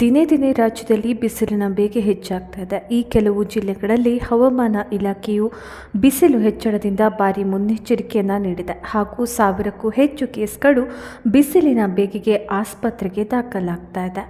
ದಿನೇ ದಿನೇ ರಾಜ್ಯದಲ್ಲಿ ಬಿಸಿಲಿನ ಬೇಗೆ ಹೆಚ್ಚಾಗ್ತಾ ಇದೆ ಈ ಕೆಲವು ಜಿಲ್ಲೆಗಳಲ್ಲಿ ಹವಾಮಾನ ಇಲಾಖೆಯು ಬಿಸಿಲು ಹೆಚ್ಚಳದಿಂದ ಭಾರಿ ಮುನ್ನೆಚ್ಚರಿಕೆಯನ್ನು ನೀಡಿದೆ. ಹಾಗೂ ಸಾವಿರಕ್ಕೂ ಹೆಚ್ಚು ಕೇಸ್ಗಳು ಬಿಸಿಲಿನ ಬೇಗೆಗೆ ಆಸ್ಪತ್ರೆಗೆ ದಾಖಲಾಗ್ತಾ ಇದೆ.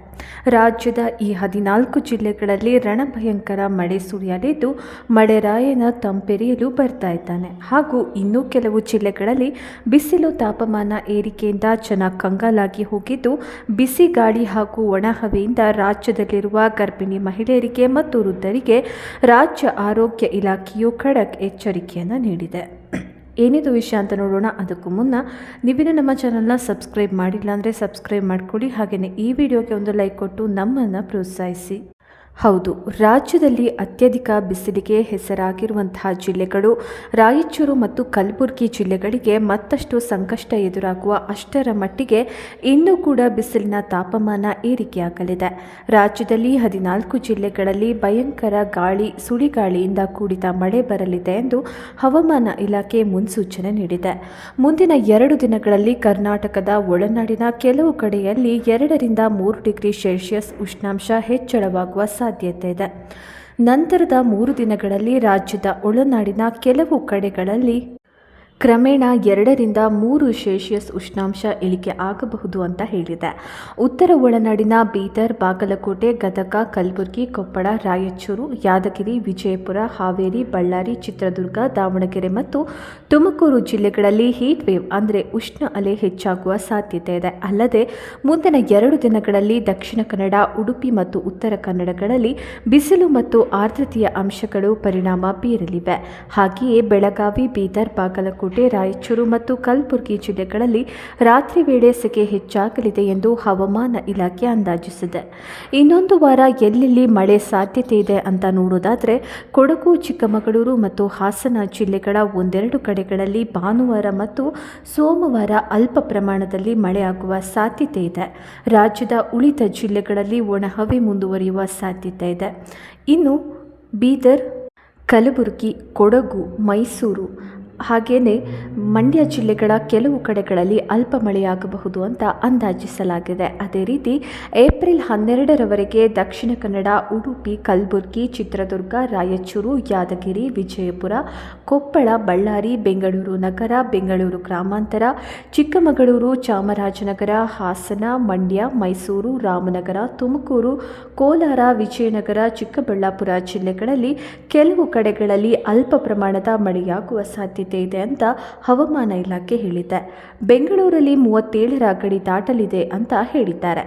ರಾಜ್ಯದ ಈ ಹದಿನಾಲ್ಕು ಜಿಲ್ಲೆಗಳಲ್ಲಿ ರಣಭಯಂಕರ ಮಳೆ ಸುರಿಯಲಿದ್ದು ಮಳೆರಾಯನ ತಂಪೆರೆಯಲು ಬರ್ತಾ ಇದ್ದಾನೆ. ಹಾಗೂ ಇನ್ನೂ ಕೆಲವು ಜಿಲ್ಲೆಗಳಲ್ಲಿ ಬಿಸಿಲು ತಾಪಮಾನ ಏರಿಕೆಯಿಂದ ಜನ ಕಂಗಾಲಾಗಿ ಹೋಗಿದ್ದು, ಬಿಸಿ ಗಾಳಿ ಹಾಗೂ ಒಣ ಹವೆಯಿಂದ ರಾಜ್ಯದಲ್ಲಿರುವ ಗರ್ಭಿಣಿ ಮಹಿಳೆಯರಿಗೆ ಮತ್ತು ವೃದ್ಧರಿಗೆ ರಾಜ್ಯ ಆರೋಗ್ಯ ಇಲಾಖೆಯು ಖಡಕ್ ಎಚ್ಚರಿಕೆಯನ್ನು ನೀಡಿದೆ. ಏನಿದು ವಿಷಯ ಅಂತ ನೋಡೋಣ. ಅದಕ್ಕೂ ಮುನ್ನ ನೀವಿನ ನಮ್ಮ ಚಾನಲ್ನ ಸಬ್ಸ್ಕ್ರೈಬ್ ಮಾಡಿಲ್ಲ ಅಂದರೆ ಸಬ್ಸ್ಕ್ರೈಬ್ ಮಾಡ್ಕೊಳ್ಳಿ. ಹಾಗೆಯೇ ಈ ವಿಡಿಯೋಗೆ ಒಂದು ಲೈಕ್ ಕೊಟ್ಟು ನಮ್ಮನ್ನು ಪ್ರೋತ್ಸಾಹಿಸಿ. ಹೌದು, ರಾಜ್ಯದಲ್ಲಿ ಅತ್ಯಧಿಕ ಬಿಸಿಲಿಗೆ ಹೆಸರಾಗಿರುವಂತಹ ಜಿಲ್ಲೆಗಳು ರಾಯಚೂರು ಮತ್ತು ಕಲಬುರಗಿ ಜಿಲ್ಲೆಗಳಿಗೆ ಮತ್ತಷ್ಟು ಸಂಕಷ್ಟ ಎದುರಾಗುವ ಅಷ್ಟರ ಮಟ್ಟಿಗೆ ಇನ್ನೂ ಕೂಡ ಬಿಸಿಲಿನ ತಾಪಮಾನ ಏರಿಕೆಯಾಗಲಿದೆ. ರಾಜ್ಯದಲ್ಲಿ ಹದಿನಾಲ್ಕು ಜಿಲ್ಲೆಗಳಲ್ಲಿ ಭಯಂಕರ ಗಾಳಿ, ಸುಳಿಗಾಳಿಯಿಂದ ಕೂಡಿದ ಮಳೆ ಬರಲಿದೆ ಎಂದು ಹವಾಮಾನ ಇಲಾಖೆ ಮುನ್ಸೂಚನೆ ನೀಡಿದೆ. ಮುಂದಿನ ಎರಡು ದಿನಗಳಲ್ಲಿ ಕರ್ನಾಟಕದ ಒಳನಾಡಿನ ಕೆಲವು ಕಡೆಯಲ್ಲಿ ಎರಡರಿಂದ ಮೂರು ಡಿಗ್ರಿ ಸೆಲ್ಸಿಯಸ್ ಉಷ್ಣಾಂಶ ಹೆಚ್ಚಳವಾಗುವ ಸಾಧ್ಯತೆ ಇದೆ. ನಂತರದ ಮೂರು ದಿನಗಳಲ್ಲಿ ರಾಜ್ಯದ ಒಳನಾಡಿನ ಕೆಲವು ಕಡೆಗಳಲ್ಲಿ ಕ್ರಮೇಣ ಎರಡರಿಂದ ಮೂರು ಶೇಷಿಯಸ್ ಉಷ್ಣಾಂಶ ಇಳಿಕೆ ಆಗಬಹುದು ಅಂತ ಹೇಳಿದೆ. ಉತ್ತರ ಒಳನಾಡಿನ ಬೀದರ್, ಬಾಗಲಕೋಟೆ, ಗದಗ, ಕಲಬುರಗಿ, ಕೊಪ್ಪಳ, ರಾಯಚೂರು, ಯಾದಗಿರಿ, ವಿಜಯಪುರ, ಹಾವೇರಿ, ಬಳ್ಳಾರಿ, ಚಿತ್ರದುರ್ಗ, ದಾವಣಗೆರೆ ಮತ್ತು ತುಮಕೂರು ಜಿಲ್ಲೆಗಳಲ್ಲಿ ಹೀಟ್ ವೇವ್ ಅಂದರೆ ಉಷ್ಣ ಅಲೆ ಹೆಚ್ಚಾಗುವ ಸಾಧ್ಯತೆ ಇದೆ. ಅಲ್ಲದೆ ಮುಂದಿನ ಎರಡು ದಿನಗಳಲ್ಲಿ ದಕ್ಷಿಣ ಕನ್ನಡ, ಉಡುಪಿ ಮತ್ತು ಉತ್ತರ ಕನ್ನಡಗಳಲ್ಲಿ ಬಿಸಿಲು ಮತ್ತು ಆರ್ದ್ರತೆಯ ಅಂಶಗಳು ಪರಿಣಾಮ ಬೀರಲಿವೆ. ಹಾಗೆಯೇ ಬೆಳಗಾವಿ, ಬೀದರ್, ಬಾಗಲಕೋಟೆ ರಾಯಚೂರು ಮತ್ತು ಕಲಬುರಗಿ ಜಿಲ್ಲೆಗಳಲ್ಲಿ ರಾತ್ರಿ ವೇಳೆ ಸೆಕೆ ಹೆಚ್ಚಾಗಲಿದೆ ಎಂದು ಹವಾಮಾನ ಇಲಾಖೆ ಅಂದಾಜಿಸಿದೆ. ಇನ್ನೊಂದು ವಾರ ಎಲ್ಲೆಲ್ಲಿ ಮಳೆ ಸಾಧ್ಯತೆ ಇದೆ ಅಂತ ನೋಡೋದಾದರೆ, ಕೊಡಗು, ಚಿಕ್ಕಮಗಳೂರು ಮತ್ತು ಹಾಸನ ಜಿಲ್ಲೆಗಳ ಒಂದೆರಡು ಕಡೆಗಳಲ್ಲಿ ಭಾನುವಾರ ಮತ್ತು ಸೋಮವಾರ ಅಲ್ಪ ಪ್ರಮಾಣದಲ್ಲಿ ಮಳೆಯಾಗುವ ಸಾಧ್ಯತೆ ಇದೆ. ರಾಜ್ಯದ ಉಳಿದ ಜಿಲ್ಲೆಗಳಲ್ಲಿ ಒಣಹವೆ ಮುಂದುವರಿಯುವ ಸಾಧ್ಯತೆ ಇದೆ. ಇನ್ನು ಬೀದರ್, ಕಲಬುರಗಿ, ಕೊಡಗು, ಮೈಸೂರು ಹಾಗೆಯೇ ಮಂಡ್ಯ ಜಿಲ್ಲೆಗಳ ಕೆಲವು ಕಡೆಗಳಲ್ಲಿ ಅಲ್ಪ ಮಳೆಯಾಗಬಹುದು ಅಂತ ಅಂದಾಜಿಸಲಾಗಿದೆ. ಅದೇ ರೀತಿ ಏಪ್ರಿಲ್ ಹನ್ನೆರಡರವರೆಗೆ ದಕ್ಷಿಣ ಕನ್ನಡ, ಉಡುಪಿ, ಕಲಬುರಗಿ, ಚಿತ್ರದುರ್ಗ, ರಾಯಚೂರು, ಯಾದಗಿರಿ, ವಿಜಯಪುರ, ಕೊಪ್ಪಳ, ಬಳ್ಳಾರಿ, ಬೆಂಗಳೂರು ನಗರ, ಬೆಂಗಳೂರು ಗ್ರಾಮಾಂತರ, ಚಿಕ್ಕಮಗಳೂರು, ಚಾಮರಾಜನಗರ, ಹಾಸನ, ಮಂಡ್ಯ, ಮೈಸೂರು, ರಾಮನಗರ, ತುಮಕೂರು, ಕೋಲಾರ, ವಿಜಯನಗರ, ಚಿಕ್ಕಬಳ್ಳಾಪುರ ಜಿಲ್ಲೆಗಳಲ್ಲಿ ಕೆಲವು ಕಡೆಗಳಲ್ಲಿ ಅಲ್ಪ ಪ್ರಮಾಣದ ಮಳೆಯಾಗುವ ಸಾಧ್ಯತೆ ಇದೆ ಅಂತ ಹವಾಮಾನ ಇಲಾಖೆ ಹೇಳಿದೆ. ಬೆಂಗಳೂರಲ್ಲಿ ಮೂವತ್ತೇಳರ ಗಡಿ ದಾಟಲಿದೆ ಅಂತ ಹೇಳಿದ್ದಾರೆ.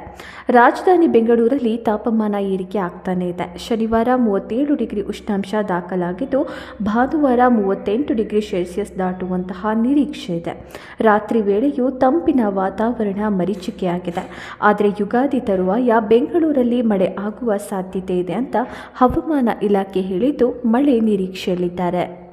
ರಾಜಧಾನಿ ಬೆಂಗಳೂರಲ್ಲಿ ತಾಪಮಾನ ಏರಿಕೆ ಆಗ್ತಾನೆ ಇದೆ. ಶನಿವಾರ ಮೂವತ್ತೇಳು ಡಿಗ್ರಿ ಉಷ್ಣಾಂಶ ದಾಖಲಾಗಿದ್ದು, ಭಾನುವಾರ ಮೂವತ್ತೆಂಟು ಡಿಗ್ರಿ ಸೆಲ್ಸಿಯಸ್ ದಾಟುವಂತಹ ನಿರೀಕ್ಷೆ ಇದೆ. ರಾತ್ರಿ ವೇಳೆಯೂ ತಂಪಿನ ವಾತಾವರಣ ಮರೀಚಿಕೆಯಾಗಿದೆ. ಆದರೆ ಯುಗಾದಿ ತರುವಾಯ ಬೆಂಗಳೂರಲ್ಲಿ ಮಳೆ ಆಗುವ ಸಾಧ್ಯತೆ ಇದೆ ಅಂತ ಹವಾಮಾನ ಇಲಾಖೆ ಹೇಳಿದ್ದು, ಮಳೆ ನಿರೀಕ್ಷೆಯಲ್ಲಿದ್ದಾರೆ.